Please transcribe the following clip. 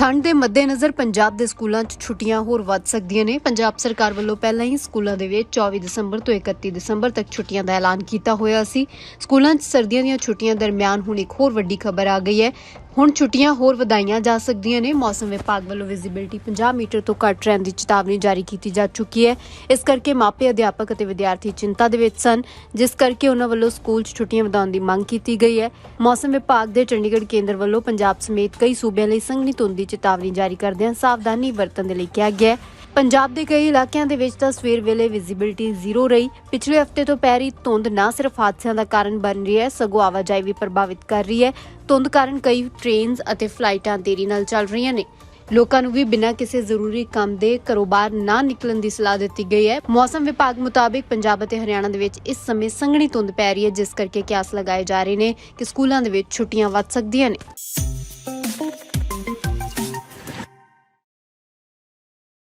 ਠੰਡ ਦੇ ਮੱਦੇਨਜ਼ਰ ਪੰਜਾਬ ਦੇ ਸਕੂਲਾਂ 'ਚ ਛੁੱਟੀਆਂ ਹੋਰ ਵੱਧ ਸਕਦੀਆਂ ਨੇ। ਪੰਜਾਬ ਸਰਕਾਰ ਵੱਲੋਂ ਪਹਿਲਾਂ ਹੀ ਸਕੂਲਾਂ ਦੇ ਵਿੱਚ 24 ਦਸੰਬਰ ਤੋਂ 31 ਦਸੰਬਰ ਤੱਕ ਛੁੱਟੀਆਂ ਦਾ ਐਲਾਨ ਕੀਤਾ ਹੋਇਆ ਸੀ। ਸਕੂਲਾਂ 'ਚ ਸਰਦੀਆਂ ਦੀਆਂ ਛੁੱਟੀਆਂ ਦਰਮਿਆਨ ਹੁਣ ਇੱਕ ਹੋਰ ਵੱਡੀ ਖਬਰ ਆ ਗਈ ਹੈ। ਹੁਣ ਛੁੱਟੀਆਂ ਹੋਰ ਵਧਾਈਆਂ ਜਾ ਸਕਦੀਆਂ ਨੇ। ਮੌਸਮ ਵਿਭਾਗ ਵੱਲੋਂ ਵਿਜ਼ਿਬਿਲਟੀ 50 ਮੀਟਰ ਤੋਂ ਘੱਟ ਰਹਿਣ ਦੀ ਚੇਤਾਵਨੀ ਜਾਰੀ ਕੀਤੀ ਜਾ ਚੁੱਕੀ ਹੈ। ਇਸ ਕਰਕੇ ਮਾਪੇ, ਅਧਿਆਪਕ ਅਤੇ ਵਿਦਿਆਰਥੀ ਚਿੰਤਾ ਦੇ ਵਿੱਚ ਸਨ, ਜਿਸ ਕਰਕੇ ਉਹਨਾਂ ਵੱਲੋਂ ਸਕੂਲ 'ਚ ਛੁੱਟੀਆਂ ਵਧਾਉਣ ਦੀ ਮੰਗ ਕੀਤੀ ਗਈ ਹੈ। ਮੌਸਮ ਵਿਭਾਗ ਦੇ ਚੰਡੀਗੜ੍ਹ ਕੇਂਦਰ ਵੱਲੋਂ ਪੰਜਾਬ ਸਮੇਤ ਕਈ ਸੂਬਿਆਂ ਲਈ ਸੰਘਣੀ ਧੁੰਦ ਦੀ ਚੇਤਾਵਨੀ ਜਾਰੀ ਕਰਦਿਆਂ ਸਾਵਧਾਨੀ ਵਰਤਣ ਦੇ ਲਈ ਕਿਹਾ ਗਿਆ ਹੈ। ਪੰਜਾਬ ਦੇ ਕਈ ਇਲਾਕਿਆਂ ਦੇ ਵਿੱਚ ਤਾਂ ਸਵੇਰ ਵੇਲੇ ਵਿਜ਼ਿਬਿਲਟੀ ਜ਼ੀਰੋ ਰਹੀ। ਪਿਛਲੇ ਹਫ਼ਤੇ ਤੋਂ ਪੈ ਰਹੀ ਧੁੰਦ ਨਾ ਸਿਰਫ ਹਾਦਸਿਆਂ ਦਾ ਕਾਰਨ ਬਣ ਰਹੀ ਹੈ, ਸਗੋਂ ਆਵਾਜਾਈ ਵੀ ਪ੍ਰਭਾਵਿਤ ਕਰ ਰਹੀ ਹੈ। ਧੁੰਦ ਕਾਰਨ ਕਈ ਟ੍ਰੇਨਸ ਅਤੇ ਫਲਾਈਟਾਂ ਦੇਰੀ ਨਾਲ ਚੱਲ ਰਹੀਆਂ ਨੇ। ਲੋਕਾਂ ਨੂੰ ਵੀ ਬਿਨਾਂ ਕਿਸੇ ਜ਼ਰੂਰੀ ਕੰਮ ਦੇ ਕਾਰੋਬਾਰ ਨਾ ਨਿਕਲਣ ਦੀ ਸਲਾਹ ਦਿੱਤੀ ਗਈ ਹੈ। ਮੌਸਮ ਵਿਭਾਗ ਮੁਤਾਬਿਕ ਪੰਜਾਬ ਅਤੇ ਹਰਿਆਣਾ ਦੇ ਵਿੱਚ ਇਸ ਸਮੇਂ ਸੰਘਣੀ ਧੁੰਦ ਪੈ ਰਹੀ ਹੈ, ਜਿਸ ਕਰਕੇ ਕਿਆਸ ਲਗਾਏ ਜਾ ਰਹੇ ਨੇ ਕਿ ਸਕੂਲਾਂ ਦੇ ਵਿੱਚ ਛੁੱਟੀਆਂ ਵੱਧ ਸਕਦੀਆਂ ਨੇ।